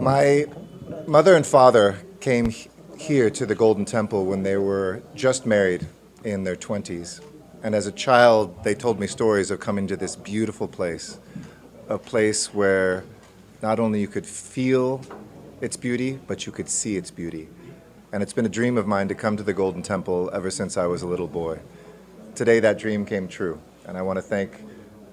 My mother and father came here to the Golden Temple when they were just married in their 20s. And as a child, they told me stories of coming to this beautiful place, a place where not only you could feel its beauty, but you could see its beauty. And it's been a dream of mine to come to the Golden Temple ever since I was a little boy. Today, that dream came true. And I want to thank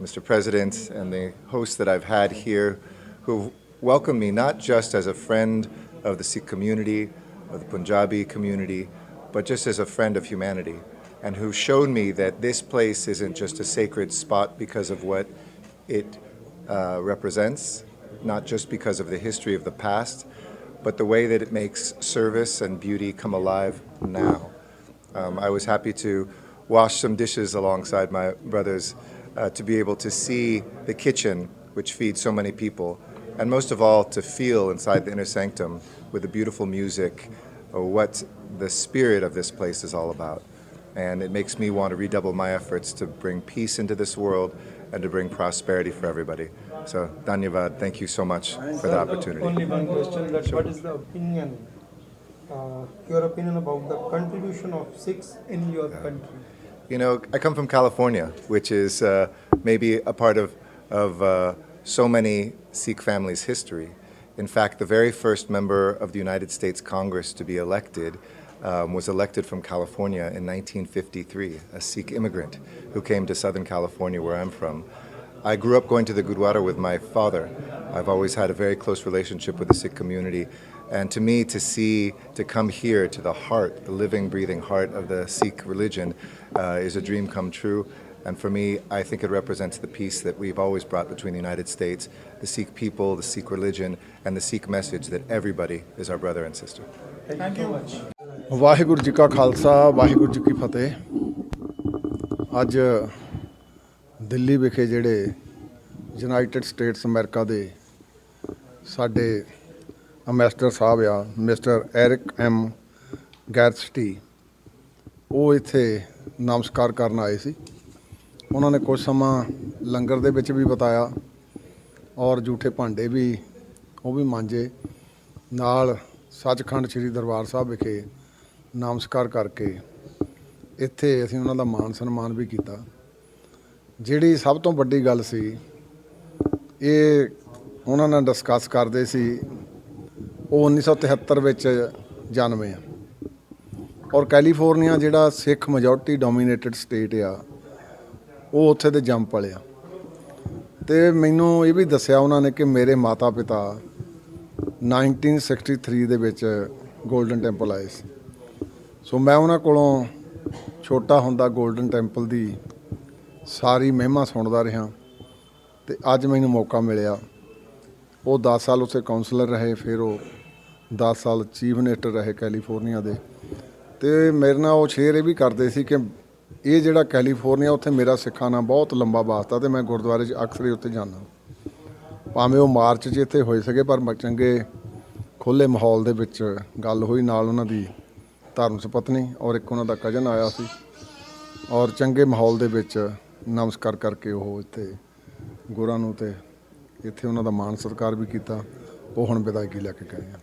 Mr. President and the hosts that I've had here who welcomed me not just as a friend of the Sikh community, of the Punjabi community, but just as a friend of humanity, and who showed me that this place isn't just a sacred spot because of what it uh, represents, not just because of the history of the past, but the way that it makes service and beauty come alive now. Um, I was happy to wash some dishes alongside my brothers uh, to be able to see the kitchen, which feeds so many people, and most of all, to feel inside the inner sanctum with the beautiful music uh, what the spirit of this place is all about. And it makes me want to redouble my efforts to bring peace into this world and to bring prosperity for everybody. So, Dhanyavad, thank you so much for the opportunity. Only one question that what is the opinion, uh, your opinion about the contribution of Sikhs in your country? You know, I come from California, which is uh, maybe a part of, of uh, so many Sikh families' history. In fact, the very first member of the United States Congress to be elected um, was elected from California in 1953, a Sikh immigrant who came to Southern California, where I'm from. I grew up going to the Gurdwara with my father. I've always had a very close relationship with the Sikh community. And to me, to see, to come here to the heart, the living, breathing heart of the Sikh religion, uh, is a dream come true. And for me, I think it represents the peace that we've always brought between the United States, the Sikh people, the Sikh religion, and the Sikh message that everybody is our brother and sister. Thank you so much. Waheguru ji ਕਾ ਖਾਲਸਾ ਵਾਹਿਗੁਰੂ ਜੀ ਕੀ ਫਤਿਹ ਅੱਜ ਦਿੱਲੀ ਵਿਖੇ ਜਿਹੜੇ United States America ਦੇ ਸਾਡੇ ambassador ਸਾਹਿਬ ਆ mister Eric M ਗੈਰਸਟੀ ਉਹ ਇੱਥੇ ਨਮਸਕਾਰ ਕਰਨ ਆਏ ਸੀ ਉਹਨਾਂ ਨੇ ਕੁਝ ਸਮਾਂ ਲੰਗਰ ਦੇ ਵਿੱਚ ਵੀ ਬਤਾਇਆ ਔਰ ਝੂਠੇ ਭਾਂਡੇ ਵੀ, ਉਹ ਵੀ ਮਾਂਜੇ। ਨਾਲ ਸੱਚਖੰਡ ਸ੍ਰੀ ਦਰਬਾਰ ਸਾਹਿਬ ਵਿਖੇ ਨਾਮਸਕਾਰ ਕਰਕੇ ਇੱਥੇ ਅਸੀਂ ਉਹਨਾਂ ਦਾ ਮਾਨ ਸਨਮਾਨ ਵੀ ਕੀਤਾ। ਜਿਹੜੀ ਸਭ ਤੋਂ ਵੱਡੀ ਗੱਲ ਸੀ, ਇਹ ਉਹਨਾਂ ਨਾਲ ਡਿਸਕਸ ਕਰਦੇ ਸੀ, ਉਹ 1973 ਵਿੱਚ ਜਨਮੇ ਆ। ਔਰ ਕੈਲੀਫੋਰਨੀਆ ਜਿਹੜਾ ਸਿੱਖ ਮੈਜੋਰਟੀ ਡੋਮੀਨੇਟਡ ਸਟੇਟ ਆ ਉਹ ਉੱਥੇ ਦੇ ਜੰਮ ਪਲਿਆ ਤੇ ਮੈਨੂੰ ਇਹ ਵੀ ਦੱਸਿਆ ਉਹਨਾਂ ਨੇ ਕਿ ਮੇਰੇ ਮਾਤਾ ਪਿਤਾ 1963 ਦੇ ਵਿੱਚ 골ਡਨ ਟੈਂਪਲ ਆਏ ਸੀ। ਸੋ ਮੈਂ ਉਹਨਾਂ ਕੋਲੋਂ ਛੋਟਾ ਹੁੰਦਾ 골ਡਨ ਟੈਂਪਲ ਦੀ ਸਾਰੀ ਮਹਿਮਾ ਸੁਣਦਾ ਰਿਹਾ ਤੇ ਅੱਜ ਮੈਨੂੰ ਮੌਕਾ ਮਿਲਿਆ। ਉਹ 10 ਸਾਲ ਉੱਥੇ ਕਾਉਂਸਲਰ ਰਹੇ, ਫਿਰ ਉਹ 10 ਸਾਲ ਚੀਫ ਮਿਨਿਸਟਰ ਰਹੇ ਕੈਲੀਫੋਰਨੀਆ ਦੇ। ਤੇ ਮੇਰੇ ਨਾਲ ਉਹ ਸ਼ੇਅਰ ਇਹ ਵੀ ਕਰਦੇ ਸੀ ਕਿ ਇਹ ਜਿਹੜਾ ਕੈਲੀਫੋਰਨੀਆ, ਉੱਥੇ ਮੇਰਾ ਸਿੱਖਾਂ ਨਾਲ ਬਹੁਤ ਲੰਬਾ ਵਾਸਤਾ ਤੇ ਮੈਂ ਗੁਰਦੁਆਰੇ 'ਚ ਅਕਸਰ ਹੀ ਉੱਥੇ ਜਾਂਦਾ ਭਾਵੇਂ ਉਹ ਮਾਰਚ 'ਚ ਇੱਥੇ ਹੋਏ ਸਕੇ ਪਰ ਮ- ਚੰਗੇ ਖੁੱਲੇ ਮਾਹੌਲ ਦੇ ਵਿੱਚ ਗੱਲ ਹੋਈ ਨਾਲ ਉਹਨਾਂ ਦੀ ਧਰਮ ਸੁਪਤਨੀ ਔਰ ਇੱਕ ਉਹਨਾਂ ਦਾ ਕਜ਼ਨ ਆਇਆ ਸੀ ਔਰ ਚੰਗੇ ਮਾਹੌਲ ਦੇ ਵਿੱਚ ਨਮਸਕਾਰ ਕਰਕੇ ਉਹ ਇੱਥੇ ਗੁਰਾਂ ਨੂੰ ਤੇ ਇੱਥੇ ਉਹਨਾਂ ਦਾ ਮਾਣ ਸਤਿਕਾਰ ਵੀ ਕੀਤਾ, ਉਹ ਹੁਣ ਵਿਦਾਇਗੀ ਲੈ ਕੇ ਗਏ ਆ।